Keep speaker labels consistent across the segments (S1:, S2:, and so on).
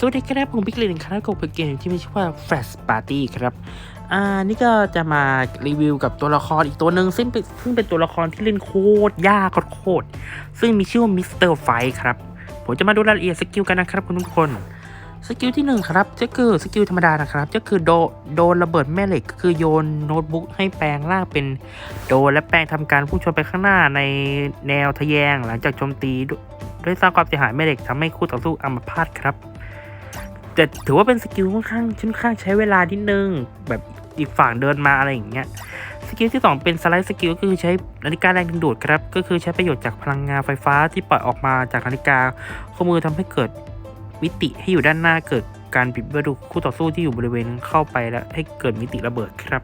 S1: สวัสดีครับผมพิกเลนครับกับเกมที่มีชื่อว่า Flash Party ครับ อ่า นี่ก็จะมารีวิวกับตัวละครอีกตัวหนึ่งซึ่งเป็นซึ่งเป็นตัวละครที่เล่นโคตรยากโคตรซึ่งมีชื่อว่ามิสเตอร์ไฟครับ ผมจะมาดูรายละเอียดสกิลกันนะครับคุณทุกคน สกิลที่หนึ่งครับจะคือสกิลธรรมดานะครับจะคือโดโดนระเบิดแม่เหล็กก็คือโยนโน้ตบุ๊กให้แปลงร่างเป็นโดนและแปลงทำการพุ่งชนไปข้างหน้าในแนวทะแยง หลังจากโจมตีด้วยด้วยสร้างความเสียหายแม่เหล็กทำให้คู่ต่อสู้อัมพาตครับ แต่ถือว่าเป็นสกิลค่อนข้างค่อนข้างใช้เวลานิดนึง แบบอีกฝั่งเดินมาอะไรอย่างเงี้ยสกิลที่ 2 เป็นสไลด์สกิลก็คือใช้นาฬิกาแรงดึงดูดครับ ก็คือใช้ประโยชน์จากพลังงานไฟฟ้าที่ปล่อยออกมาจากนาฬิกาข้อมือทำให้เกิดมิติให้อยู่ด้านหน้าเกิดการปิดเพื่อดูคู่ต่อสู้ที่อยู่บริเวณเข้าไปแล้วให้เกิดมิติระเบิดครับ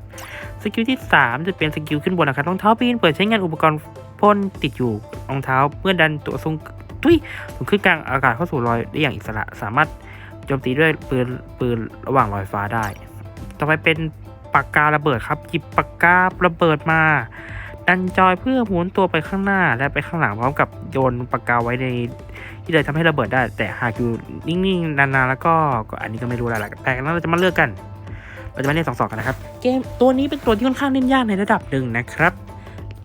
S1: สกิลที่ 3 จะเป็นสกิลขึ้นบนนะครับรองเท้าปีนเปิดใช้งานอุปกรณ์พ่นติดอยู่รองเท้าเมื่อดันตัวทรงทุยสูงขึ้นกลางอากาศเข้าสู่ลอยได้อย่างอิสระสามารถ โจมตีด้วยปืนปืนระหว่างลอยฟ้าได้ ต่อไปเป็นปากการะเบิดครับหยิบปากการะเบิดมา ดันจอยเพื่อหมุนตัวไปข้างหน้าและไปข้างหลังพร้อมกับโยนปากกาไว้ใน ที่เลยทำให้ระเบิดได้ แต่หากอยู่นิ่งๆนานๆแล้วก็อันนี้ก็ไม่รู้แล้วล่ะแต่เราจะมาเลือกกัน เราจะมาเล่นสองสอกันนะครับ เกมตัวนี้เป็นตัวที่ค่อนข้างเล่นยากในระดับหนึ่งนะครับ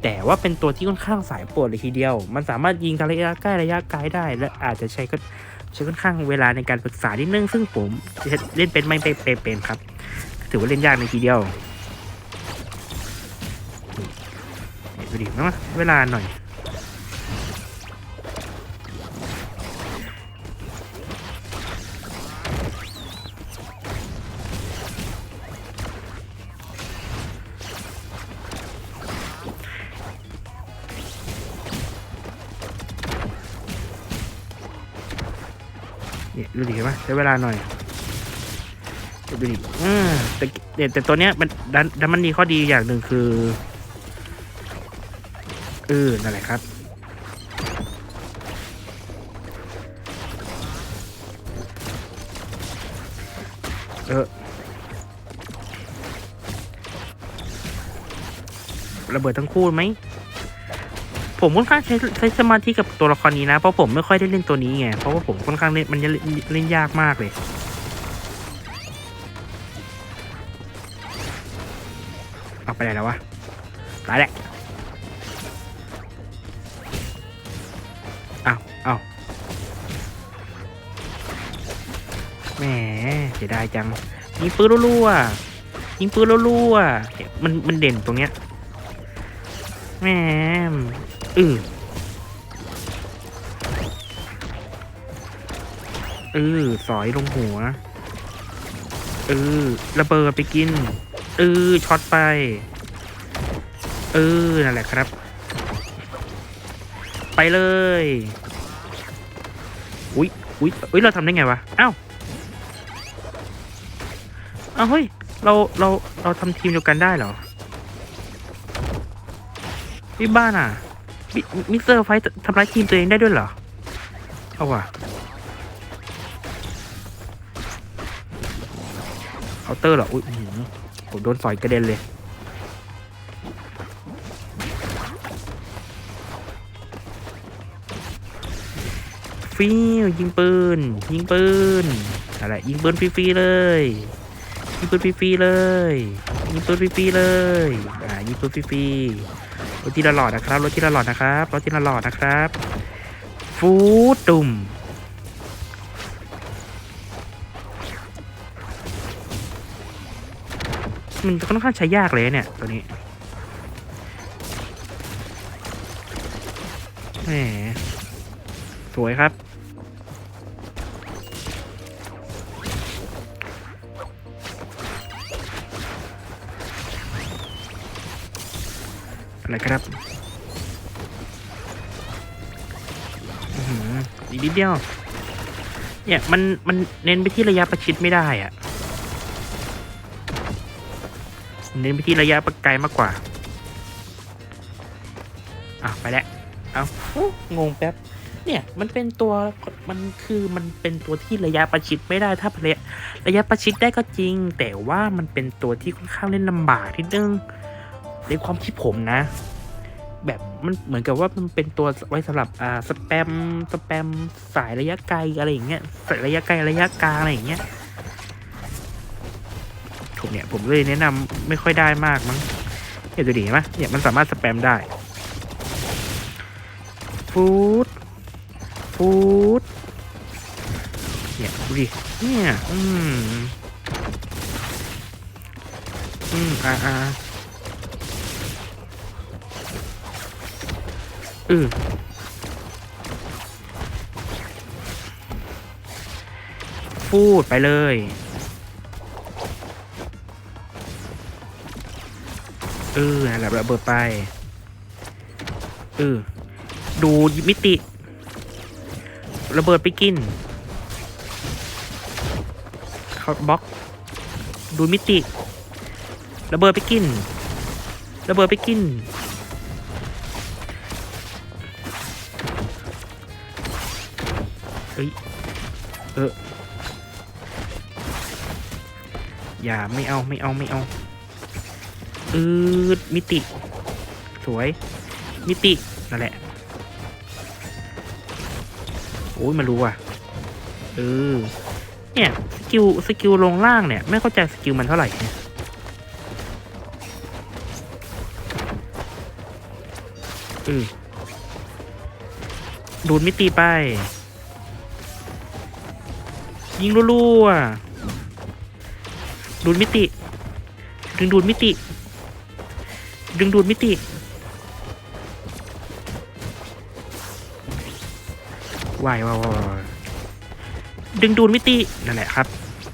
S1: แต่ว่าเป็นตัวที่ค่อนข้างสายปรดเลยทีเดียว มันสามารถยิงทางระยะใกล้ระยะไกลได้ และอาจจะใช้ก็ ใช้ค่อนข้างเวลาในการปรึกษานิดนึง ซึ่งผมเล่นเป็นไม่เป็นครับ ถือว่าเล่นยากในทีเดียวดูดินะเวลาหน่อย เนี่ยดูดิเห็นปะใช้เวลาหน่อยดูดิอืมแต่แต่แต่ตัวเนี้ยมันดันดันมันมีข้อดีอย่างหนึ่งคือเออนั่นแหละครับเออระเบิดทั้งคู่ไหม ผมค่อนข้างใช้ใช้สมาธิกับตัวละครนี้นะ เพราะผมไม่ค่อยได้เล่นตัวนี้ไง เพราะว่าผมค่อนข้างเล่นมันจะเล่นเล่นยากมากเลย เอาไปไหนแล้ววะ ตายแหละเอาเอาแหมเสียดายจัง ยิงปืนรัวๆยิงปืนรัวๆเนี่ยมันมันเด่นตรงเนี้ยแหม อือเออสอยลงหัวเออระเบิดไปกินเออช็อตไปเออนั่นแหละครับ ไปเลยอุ้ยอุ้ยอุ้ยเราทำได้ไงวะอ้าวอ้าวเฮ้ยเราเราเราทำทีมเดียวกันได้เหรอพี่บ้านอะ มิสเตอร์ไฟทำร้ายทีมตัวเองได้ด้วยเหรอ เอาว่ะเคาเตอร์เหรอ อุ้ยอื้อหือผมโดนสอยกระเด็นเลย ฟิวยิงปืน ยิงปืน อะไร ยิงปืนฟรีๆเลย ยิงปืนฟรีๆเลย ยิงปืนฟรีๆเลย อ่า ยิงปืนฟรีๆ รถที่ละหลอดนะครับ รถที่ละหลอดนะครับรถที่ละหลอดนะครับ ฟูตุ่มมันค่อนข้างใช้ยากเลยเนี่ย ตัวนี้แหมสวยครับ อะครับอีกนิดเดียว เนี่ยมันมันเน้นไปที่ระยะประชิดไม่ได้อะเน้นไปที่ระยะประไกลมากกว่า อะ ไปแล้ว เอาโอ้งงแป๊บ เนี่ยมันเป็นตัวมันคือมันเป็นตัวที่ระยะประชิดไม่ได้ถ้าระยะระยะประชิดได้ก็จริง แต่ว่ามันเป็นตัวที่ค่อนข้างเล่นลำบากนิดนึง ในความคิดผมนะ แบบมันเหมือนกับว่ามันเป็นตัวไว้สำหรับอ่าสแปมสแปมสายระยะไกลอะไรอย่างเงี้ยสายระยะไกลระยะกลางอะไรอย่างเงี้ยผมเนี่ยผมเลยแนะนำไม่ค่อยได้มากมั้งเนี่ยดูดิเห็นไหมเนี่ยมันสามารถสแปมได้ฟูดฟูดเนี่ยดูดิเนี่ย อืม อืมอ่าอ่า อือพูดไปเลย เออนั่นแหละระเบิดไป เออ ดูมิติ ระเบิดไปกิน เขาบล็อก ดูมิติ ระเบิดไปกิน ระเบิดไปกิน เฮ้ยเอออย่าไม่เอาไม่เอาไม่เอาอืดมิติ สวย มิตินั่นแหละโอ้ยมารู้อะเออเนี่ยสกิลสกิลลงล่างเนี่ย ไม่เข้าใจสกิลมันเท่าไหร่เนี่ยเออดูดมิติไป ยิงรัวๆดูดมิติ ดึงดูดมิติ ดึงดูดมิติ วายวายวายวาดึงดูดมิติ นั่นแหละครับ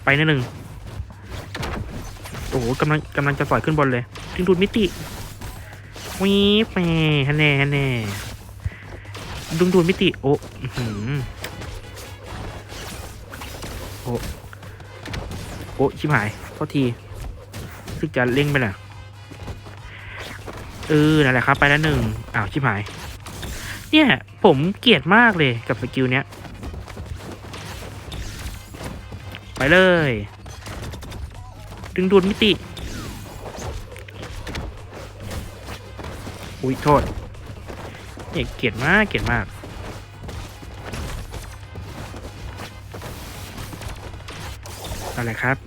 S1: ไปนิดหนึ่งโอ้โหกำลังกำลังจะปล่อยขึ้นบนเลย ดึงดูดมิติวีบแหม่ฮันแน่ฮันแน่ดึงดูดมิติ โอ้หือ โอ้โอ้ชิบหายโทษทีรู้สึกจะเร่งไปน่อยเออนั่นแหละครับ ไปแล้วหนึ่งอ้าวชิบหาย เนี่ยผมเกลียดมากเลยกับสกิลเนี้ย ไปเลย ดึงดูดมิติ อุ้ยโทษเนี่ยเกลียดมากเกลียดมาก อะไรครับ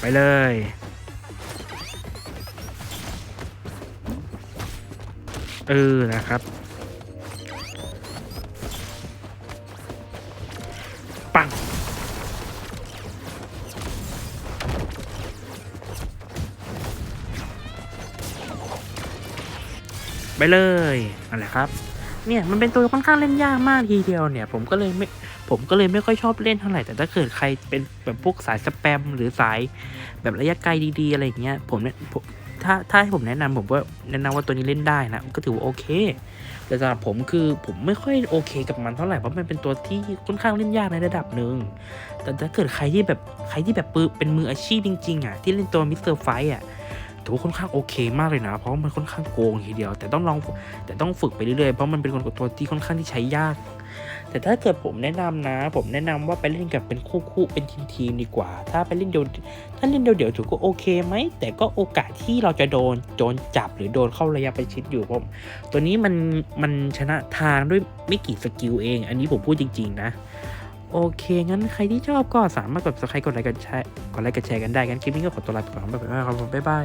S1: ไปเลย เออ นะครับ ปัง ไปเลย นั่นแหละครับ เนี่ยมันเป็นตัวค่อนข้างเล่นยากมากทีเดียวเนี่ยผมก็เลยไม่ผมก็เลยไม่ค่อยชอบเล่นเท่าไหร่แต่ถ้าเกิดใครเป็นแบบพวกสายสแปมหรือสายแบบระยะไกลดีๆอะไรอย่างเงี้ยผมเนี่ยถ้าถ้าให้ผมแนะนำผมก็แนะนำว่าตัวนี้เล่นได้นะก็ถือว่าโอเค แต่สำหรับผมคือผมไม่ค่อยโอเคกับมันเท่าไหร่เพราะมันเป็นตัวที่ค่อนข้างเล่นยากในระดับหนึ่งแต่ถ้าเกิดใครที่แบบใครที่แบบปือเป็นมืออาชีพจริงๆอะที่เล่นตัวมิสเตอร์ไฟอะ ถือว่าค่อนข้างโอเคมากเลยนะ เพราะมันค่อนข้างโกงทีเดียว แต่ต้องลองแต่ต้องฝึกไปเรื่อยๆเพราะมันเป็นคนตัวที่ค่อนข้างที่ใช้ยาก แต่ถ้าเกิดผมแนะนำนะ ผมแนะนำว่าไปเล่นกับเป็นคู่คู่เป็นทีมทีมดีกว่า ถ้าไปเล่นเดียวถ้าเล่นเดียวเดียวถือก็โอเคไหมแต่ก็โอกาสที่เราจะโดนโดนจับหรือโดนเข้าระยะประชิดอยู่ผมตัวนี้มันมันชนะทางด้วยไม่กี่สกิลเอง อันนี้ผมพูดจริง ๆ นะโอเค งั้นใครที่ชอบก็สามารถกด subscribe กดไลค์กดแชร์กดไลค์กดแชร์กันได้ งั้นคลิปนี้ก็ขอตัวลาไปก่อนบ๊ายบายครับผมบ๊ายบาย